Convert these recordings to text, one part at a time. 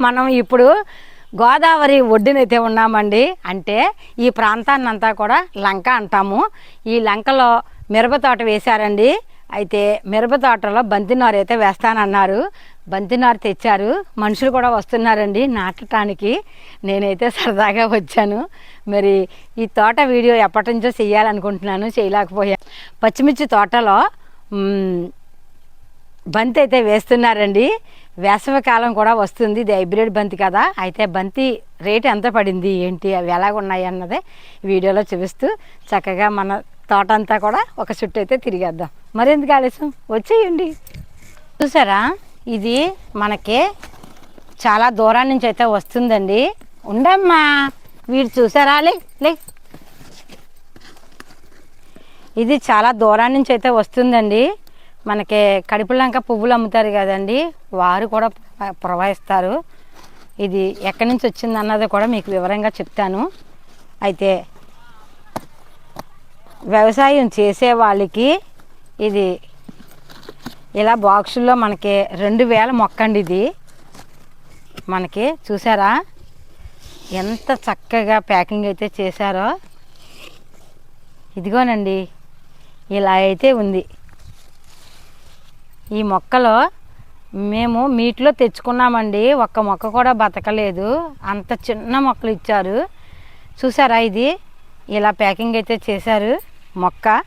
మనం ఇప్పుడు గోదావరి ఒడ్డునైతే ఉన్నామండి అంటే ఈ ప్రాంతాన్ని అంతా కూడా లంక అంటాము. ఈ లంకలో మిరప తోట వేశారండి. అయితే మిరప తోటలో బంతినారు అయితే వేస్తానన్నారు. బంతినారు తెచ్చారు. మనుషులు కూడా వస్తున్నారండి నాటటానికి. నేనైతే సరదాగా వచ్చాను. మరి ఈ తోట వీడియో ఎప్పటి నుంచో చేయాలనుకుంటున్నాను చేయలేకపోయా. పచ్చిమిర్చి తోటలో బంతి అయితే వేస్తున్నారండి. వేసవికాలం కూడా వస్తుంది. ఇది హైబ్రిడ్ బంతి కదా. అయితే బంతి రేటు ఎంత పడింది? ఏంటి? అవి ఎలాగున్నాయి అన్నదే వీడియోలో చూపిస్తూ చక్కగా మన తోట అంతా కూడా ఒక చుట్టూ అయితే తిరిగేద్దాం. మరెందుకు ఆలస్యం? వచ్చేయండి. చూసారా? ఇది మనకి చాలా దూరం నుంచి అయితే వస్తుందండి. ఉండమ్మా వీడు చూసారా? లే లే. ఇది చాలా దూరం నుంచి అయితే వస్తుందండి. మనకి కడుపులంక పువ్వులు అమ్ముతారు కదండి. వారు కూడా ప్రవహిస్తారు ఇది ఎక్కడి నుంచి వచ్చింది అన్నది కూడా మీకు వివరంగా చెప్తాను. అయితే వ్యవసాయం చేసే వాళ్ళకి ఇది ఇలా బాక్సుల్లో మనకి రెండు వేల మొక్కండి ఇది. మనకి చూసారా? ఎంత చక్కగా ప్యాకింగ్ అయితే చేశారో. ఇదిగోనండి. ఇలా అయితే ఉంది. ఈ మొక్కలో మేము మీట్లో తెచ్చుకున్నామండి. ఒక్క మొక్క కూడా బతకలేదు. అంత చిన్న మొక్కలు ఇచ్చారు. చూసారా ఇది? ఇలా ప్యాకింగ్ అయితే చేశారు మొక్క.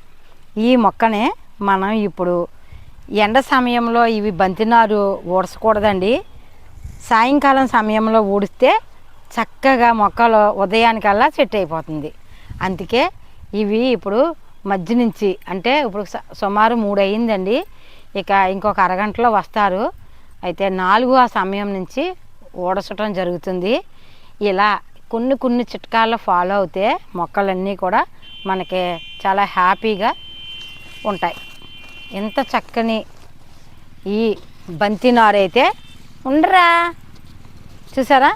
ఈ మొక్కనే మనం ఇప్పుడు ఎండ సమయంలో ఇవి బంతినారు ఊడసకూడదండి. సాయంకాలం సమయంలో ఊడిస్తే చక్కగా మొక్కలు ఉదయానికల్లా సెట్ అయిపోతుంది. అందుకే ఇవి ఇప్పుడు మధ్య నుంచి అంటే ఇప్పుడు స- సుమారు మూడు అయ్యిందండి ఇక ఇంకొక అరగంటలో వస్తారు. అయితే నాలుగు ఆ సమయం నుంచి ఊడసటం జరుగుతుంది. ఇలా కొన్ని కొన్ని చిట్కాలు ఫాలో అవుతే మొక్కలన్నీ కూడా మనకి చాలా హ్యాపీగా ఉంటాయి. ఎంత చక్కని ఈ బంతి నారైతే ఉండరా? చూసారా?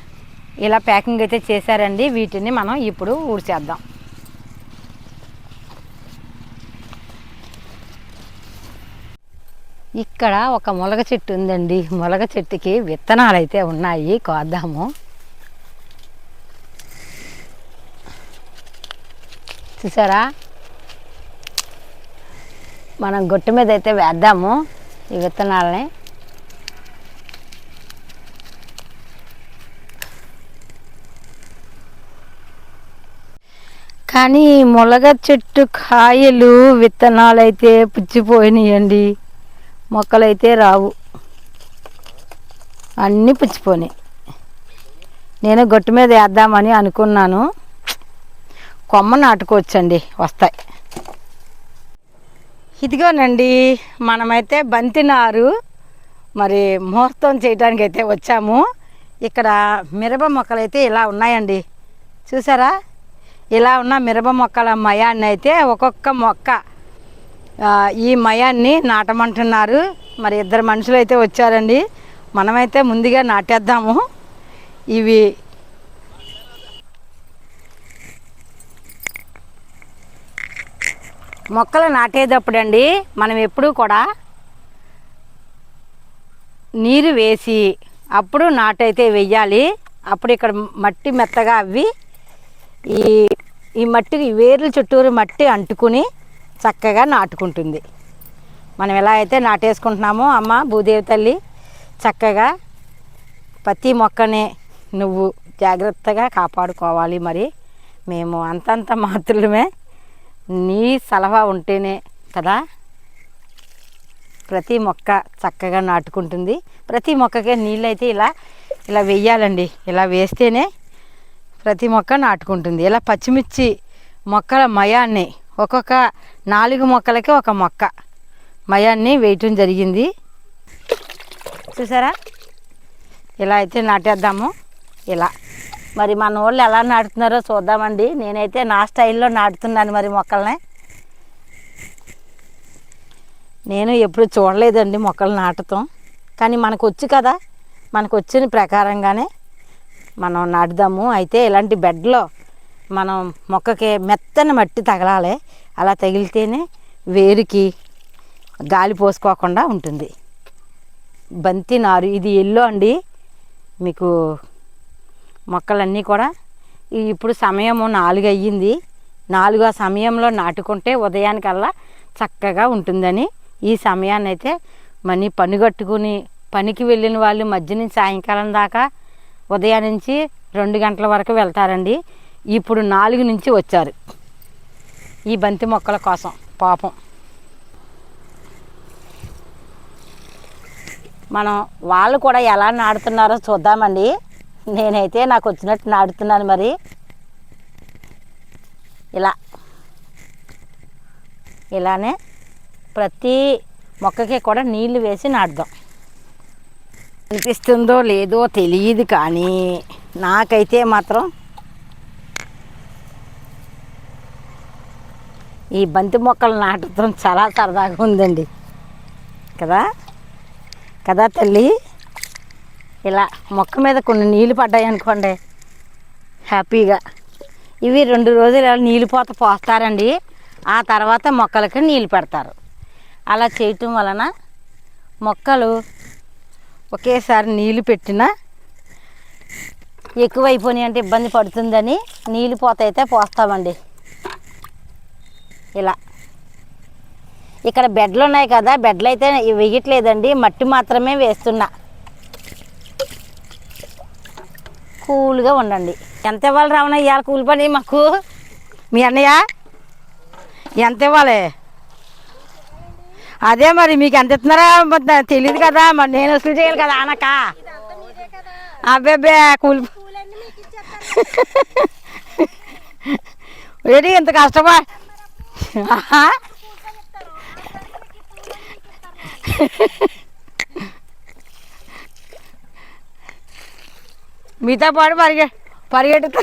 ఇలా ప్యాకింగ్ అయితే చేశారండి. వీటిని మనం ఇప్పుడు ఊడ్చేద్దాం. ఇక్కడ ఒక మొలగ చెట్టు ఉందండి. మొలగ చెట్టుకి విత్తనాలు అయితే ఉన్నాయి. కోద్దాము. చూసారా? మనం గొట్టు మీద అయితే వేద్దాము ఈ విత్తనాలని. కానీ మొలగ చెట్టు కాయలు విత్తనాలు అయితే పుచ్చిపోయినాయండి. మొక్కలైతే రావు. అన్నీ పుచ్చిపోయినాయి. నేను గొట్టు మీద వేద్దామని అనుకున్నాను. కొమ్మ నాటుకోవచ్చండి వస్తాయి. ఇదిగోనండి మనమైతే బంతినారు మరి ముహూర్తం చేయడానికి అయితే వచ్చాము. ఇక్కడ మిరప మొక్కలు అయితే ఇలా ఉన్నాయండి. చూసారా? ఇలా ఉన్న మిరప మొక్కల మయాన్ని అయితే ఒక్కొక్క మొక్క ఈ మయాన్ని నాటమంటున్నారు. మరి ఇద్దరు మనుషులు అయితే వచ్చారండి. మనమైతే ముందుగా నాటేద్దాము. ఇవి మొక్కలు నాటేటప్పుడు అండి మనం ఎప్పుడూ కూడా నీరు వేసి అప్పుడు నాటైతే వెయ్యాలి. అప్పుడు ఇక్కడ మట్టి మెత్తగా అవ్వి ఈ ఈ మట్టికి వేర్ల చుట్టూరు మట్టి అంటుకుని చక్కగా నాటుకుంటుంది. మనం ఎలా అయితే నాటేసుకుంటున్నామో అమ్మ భూదేవి తల్లి చక్కగా ప్రతి మొక్కని నువ్వు జాగ్రత్తగా కాపాడుకోవాలి మరి. మేము అంతంత మాత్రమే నీ సలహా ఉంటేనే కదా ప్రతి మొక్క చక్కగా నాటుకుంటుంది. ప్రతి మొక్కకే నీళ్ళు అయితే ఇలా ఇలా వెయ్యాలండి. ఇలా వేస్తేనే ప్రతి మొక్క నాటుకుంటుంది. ఇలా పచ్చిమిర్చి మొక్కల మయాన్ని ఒక్కొక్క నాలుగు మొక్కలకి ఒక మొక్క. మయాన్ని వేయటం జరిగింది. చూసారా? ఇలా అయితే నాటేద్దాము. ఇలా. మరి మన వాళ్ళు ఎలా నాటుతున్నారో చూద్దామండి. నేనైతే నా స్టైల్లో నాటుతున్నాను మరి మొక్కల్ని. నేను ఎప్పుడు చూడలేదండి మొక్కలు నాటుతాం కానీ మనకు వచ్చు కదా. మనకు వచ్చిన ప్రకారంగానే మనం నాటుదాము. అయితే ఇలాంటి బెడ్లో మనం మొక్కకి మెత్తని మట్టి తగలాలి. అలా తగిలితేనే వేరుకి గాలి పోసుకోకుండా ఉంటుంది. బంతి నారు ఇది ఎల్లో అండి. మీకు మొక్కలన్నీ కూడా ఇప్పుడు సమయము నాలుగు అయ్యింది. నాలుగు ఆ సమయంలో నాటుకుంటే ఉదయానికల్లా చక్కగా ఉంటుందని ఈ సమయాన్ని అయితే మనీ పనిగట్టుకుని పనికి వెళ్ళిన వాళ్ళు మధ్య నుంచి సాయంకాలం దాకా ఉదయం నుంచి రెండు గంటల వరకు వెళ్తారండి. ఇప్పుడు నాలుగు నుంచి వచ్చారు. ఈ బంతి మొక్కల కోసం పాపం. మనం వాళ్ళు కూడా ఎలా నాడుతున్నారో చూద్దామండి. నేనైతే నాకు వచ్చినట్టు నాడుతున్నాను మరి. ఇలా. ఇలానే ప్రతి మొక్కకి కూడా నీళ్ళు వేసి నాటుదాం. అనిపిస్తుందో లేదో తెలియదు కానీ నాకైతే మాత్రం ఈ బంతి మొక్కలు నాటడం చాలా సరదాగా ఉందండి. కదా? కదా తల్లి? ఇలా మొక్క మీద కొన్ని నీళ్ళు పడ్డాయి అనుకోండి. హ్యాపీగా. ఇవి రెండు రోజులు ఇలా నీళ్ళు పోత పోస్తారండి. ఆ తర్వాత మొక్కలకి నీళ్ళు పెడతారు. అలా చేయటం వలన మొక్కలు ఒకేసారి నీళ్ళు పెట్టినా ఎక్కువైపోయినాయి అంటే ఇబ్బంది పడుతుందని నీళ్ళు పోత అయితే పోస్తామండి. ఇలా. ఇక్కడ బెడ్లు ఉన్నాయి కదా బెడ్లు అయితే వేయట్లేదండి మట్టి మాత్రమే వేస్తున్నా. కూల్గా ఉండండి. ఎంత ఇవ్వాలి రావణ ఇవాళ కూలి పని మాకు? మీ అన్నయ్య? ఎంత ఇవ్వాలి? అదే మరి మీకు ఎంత ఇస్తున్నారా తెలియదు కదా మరి నేను వసూలు చేయాలి కదా అనక అబ్బే కూలి ఏంటి ఇంత కష్టమా ఆహా. మీతో పాటు పరిగె పరిగెట్టుతా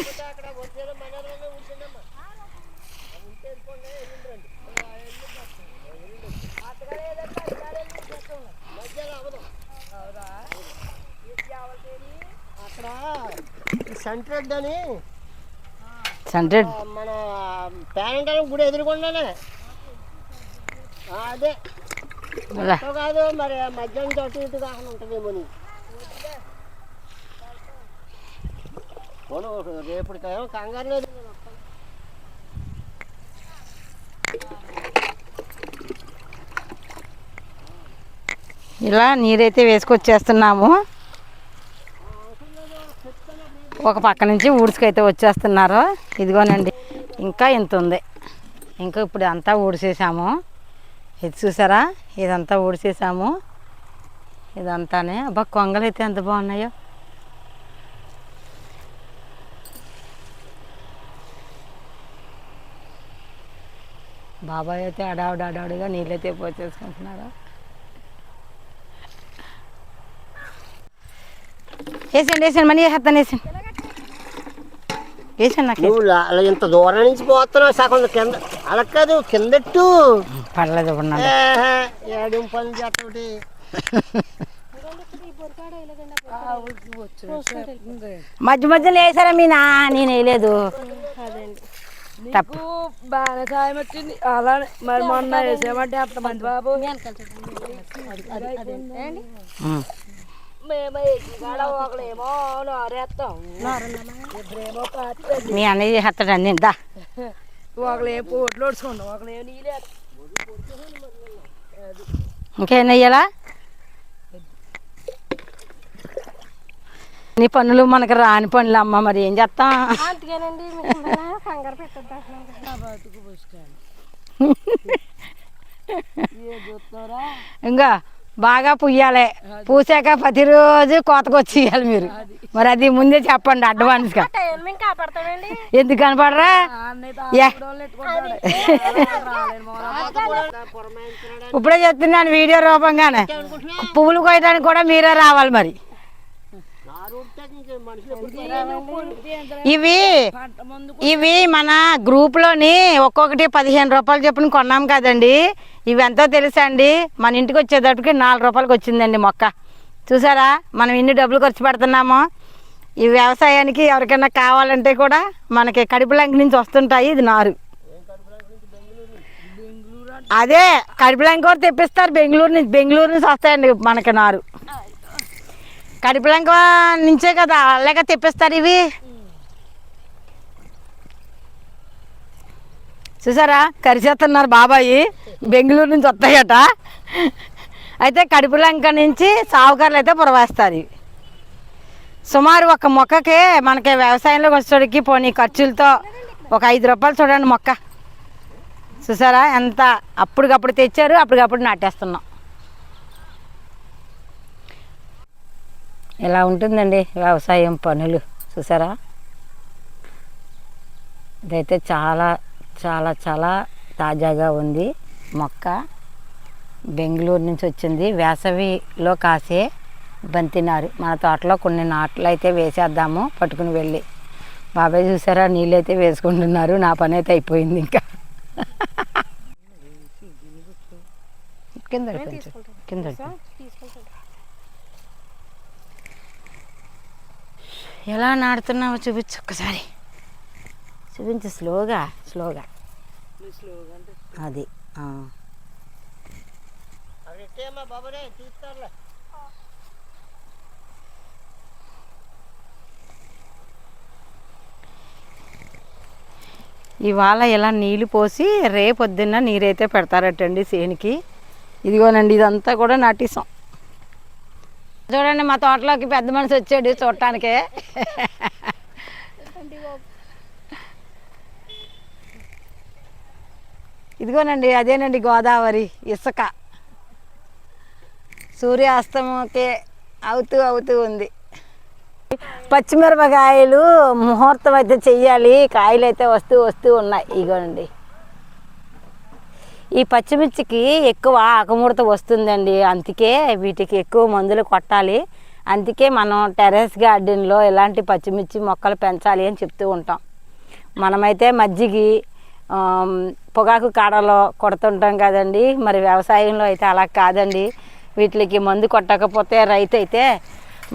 అక్కడ సెంట్రెడ్ అని హండ్రెడ్. మన పేరంటారం గుడి ఎదురుకుండానే. అదే. కాదు మరి మధ్యాహ్నం అటు ఇటు కాకుండా ఉంటుందేమో నీ పోను రేపటికేమో కంగారు లేదు. ఇలా నీరైతే వేసుకొచ్చేస్తున్నాము. ఒక పక్క నుంచి ఊడ్చుకైతే వచ్చేస్తున్నారు. ఇదిగోనండి ఇంకా ఇంత ఉంది. ఇంకా ఇప్పుడు అంతా ఊడిసేసాము ఇది చూసారా? ఇదంతా ఊడిసేసాము ఇదంతానే. అబ్బా కొంగలు అయితే ఎంత బాగున్నాయో. బాబాయ్ అయితే అడావుడు అడావుడిగా నీళ్ళైతే పోసేసుకుంటున్నారు వేసండి వేసండి మనీ వేసేస్తాను వేసండి నువ్వు అలా ఇంత దూరం నుంచి పోతున్నావు సగం కింద అలా కాదు కిందట్టు. పర్లేదు ఏడు పనులు చేస్తావుటి? మధ్య మధ్యలో వేసారా మీ నా నేను వేయలేదు. తప్పు. బాగానే సాయం వచ్చింది. అలానే మరి మొన్న వేసామంటే అంతమంది బాబు. మీ అన్నయ్య చేస్తాడు అన్ని దా ఒకళ్ళే పోట్లు ఒకళ్ళే నీళ్ళు ఇంకేం వెయ్యాలా నీ పనులు మనకు రాని పనులు అమ్మ మరి ఏం చేస్తాం ఇంకా బాగా పుయ్యాలి. పూసాక ప్రతిరోజు కోతకొచ్చి ఇవ్వాలి మీరు. మరి అది ముందే చెప్పండి అడ్వాన్స్గా ఎందుకు కనపడరా. ఇప్పుడే చెప్తున్నాను వీడియో రూపంగానే. పువ్వులు కోయడానికి కూడా మీరే రావాలి మరి నారు ఉడితే ఇంక మనుషులు ఇవి ఇవి మన గ్రూప్లోని ఒక్కొక్కటి పదిహేను రూపాయలు చొప్పున కొన్నాం కదండి. ఇవి ఎంతో తెలుసా అండి మన ఇంటికి వచ్చేటప్పటికి నాలుగు రూపాయలకి వచ్చిందండి మొక్క. చూసారా? మనం ఇన్ని డబ్బులు ఖర్చు పెడుతున్నాము. ఈ వ్యవసాయానికి ఎవరికైనా కావాలంటే కూడా మనకి కడుపులంక నుంచి వస్తుంటాయి ఇది నారు. అదే కడుపులంక కూడా తెప్పిస్తారు. బెంగళూరు నుంచి బెంగళూరు నుంచి వస్తాయండి మనకి నారు. కడిపిలంక నుంచే కదా అలాగే తెప్పిస్తారు ఇవి? చూసారా? కరిచేస్తున్నారు బాబాయి. బెంగళూరు నుంచి వస్తాయట. అయితే కడుపులంక నుంచి సావుకారులు అయితే పురవేస్తారు ఇవి. సుమారు ఒక మొక్కకి మనకి వ్యవసాయంలోకి వచ్చేటికి పోనీ ఖర్చులతో ఒక ఐదు రూపాయలు చూడండి మొక్క. చూసారా? ఎంత అప్పటికప్పుడు తెచ్చారు అప్పటికప్పుడు నాటేస్తున్నాం. ఇలా ఉంటుందండి వ్యవసాయం పనులు? చూసారా? ఇదైతే చాలా చాలా చాలా తాజాగా ఉంది మొక్క. బెంగళూరు నుంచి వచ్చింది. వేసవిలో కాసే బంతి నారు. మన తోటలో కొన్ని నాట్లు అయితే వేసేద్దాము పట్టుకుని వెళ్ళి. బాబాయ్ చూసారా? నీళ్ళు అయితే వేసుకుంటున్నారు. నా పని అయితే అయిపోయింది ఇంకా. కింద కింద ఎలా నాడుతున్నావో చూపించు ఒక్కసారి. చూపించు స్లోగా స్లోగా. అది ఇవాళ ఇలా నీళ్ళు పోసి రేపొద్దున్న నీరైతే పెడతారటండి సేనికి. ఇదిగోనండి ఇదంతా కూడా నాటిసాం. చూడండి మా తోటలోకి పెద్ద మనిషి వచ్చాడు చూడటానికి. ఇదిగోనండి అదేనండి గోదావరి ఇసుక. సూర్యాస్తమకే అవుతూ అవుతూ ఉంది. పచ్చిమిరపకాయలు ముహూర్తం అయితే చెయ్యాలి కాయలు అయితే వస్తూ వస్తూ ఉన్నాయి. ఇగోండి ఈ పచ్చిమిర్చికి ఎక్కువ ఆకుముడత వస్తుందండి. అందుకే వీటికి ఎక్కువ మందులు కొట్టాలి. అందుకే మనం టెర్రస్ గార్డెన్లో ఇలాంటి పచ్చిమిర్చి మొక్కలు పెంచాలి అని చెప్తూ ఉంటాం. మనమైతే మజ్జిగి పొగాకు కాడలో కొడుతుంటాం కదండి. మరి వ్యవసాయంలో అయితే అలా కాదండి. వీటికి మందు కొట్టకపోతే రైతు అయితే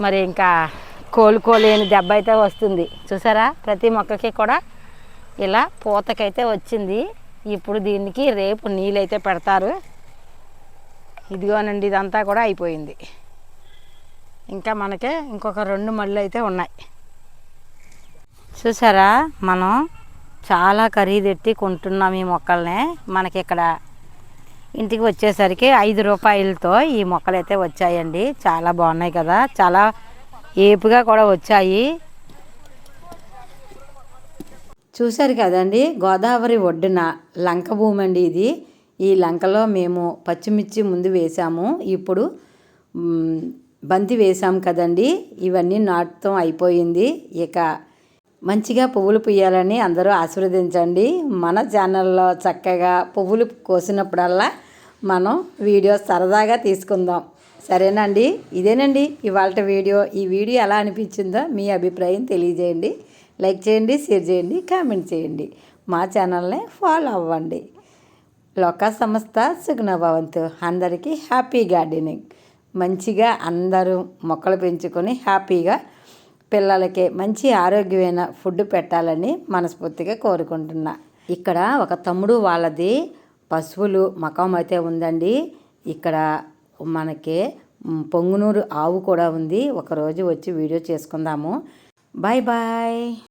మరి ఇంకా కోలుకోలేని దెబ్బ అయితే వస్తుంది. చూసారా? ప్రతి మొక్కకి కూడా ఇలా పూతకైతే వచ్చింది. ఇప్పుడు దీనికి రేపు నీళ్ళైతే పెడతారు. ఇదిగోనండి ఇదంతా కూడా అయిపోయింది. ఇంకా మనకి ఇంకొక రెండు మళ్ళు అయితే ఉన్నాయి. చూసారా మనం చాలా ఖరీదెట్టి కొంటున్నాం ఈ మొక్కల్ని. మనకి ఇక్కడ ఇంటికి వచ్చేసరికి ఐదు రూపాయలతో ఈ మొక్కలు అయితే వచ్చాయండి. చాలా బాగున్నాయి కదా. చాలా ఏపుగా కూడా వచ్చాయి. చూశారు కదండి గోదావరి ఒడ్డున లంక భూమి అండి ఇది. ఈ లంకలో మేము పచ్చిమిర్చి ముందు వేసాము. ఇప్పుడు బంతి వేసాం కదండి. ఇవన్నీ నాటుతం అయిపోయింది. ఇక మంచిగా పువ్వులు పుయ్యాలని అందరూ ఆశీర్వదించండి. మన ఛానల్లో చక్కగా పువ్వులు కోసినప్పుడల్లా మనం వీడియో సరదాగా తీసుకుందాం. సరేనండి? ఇదేనండి ఇవాళ వీడియో. ఈ వీడియో ఎలా అనిపించిందో మీ అభిప్రాయం తెలియజేయండి. లైక్ చేయండి షేర్ చేయండి కామెంట్ చేయండి. మా ఛానల్ని ఫాలో అవ్వండి. లోక సంస్థ సుగుణ భవంతు అందరికీ హ్యాపీ గార్డెనింగ్. మంచిగా అందరూ మొక్కలు పెంచుకొని హ్యాపీగా పిల్లలకి మంచి ఆరోగ్యమైన ఫుడ్ పెట్టాలని మనస్ఫూర్తిగా కోరుకుంటున్నా. ఇక్కడ ఒక తమ్ముడు వాళ్ళది పశువులు మకం అయితే ఉందండి. ఇక్కడ మనకి పొంగునూరు ఆవు కూడా ఉంది. ఒకరోజు వచ్చి వీడియో చేసుకుందాము. Bye bye.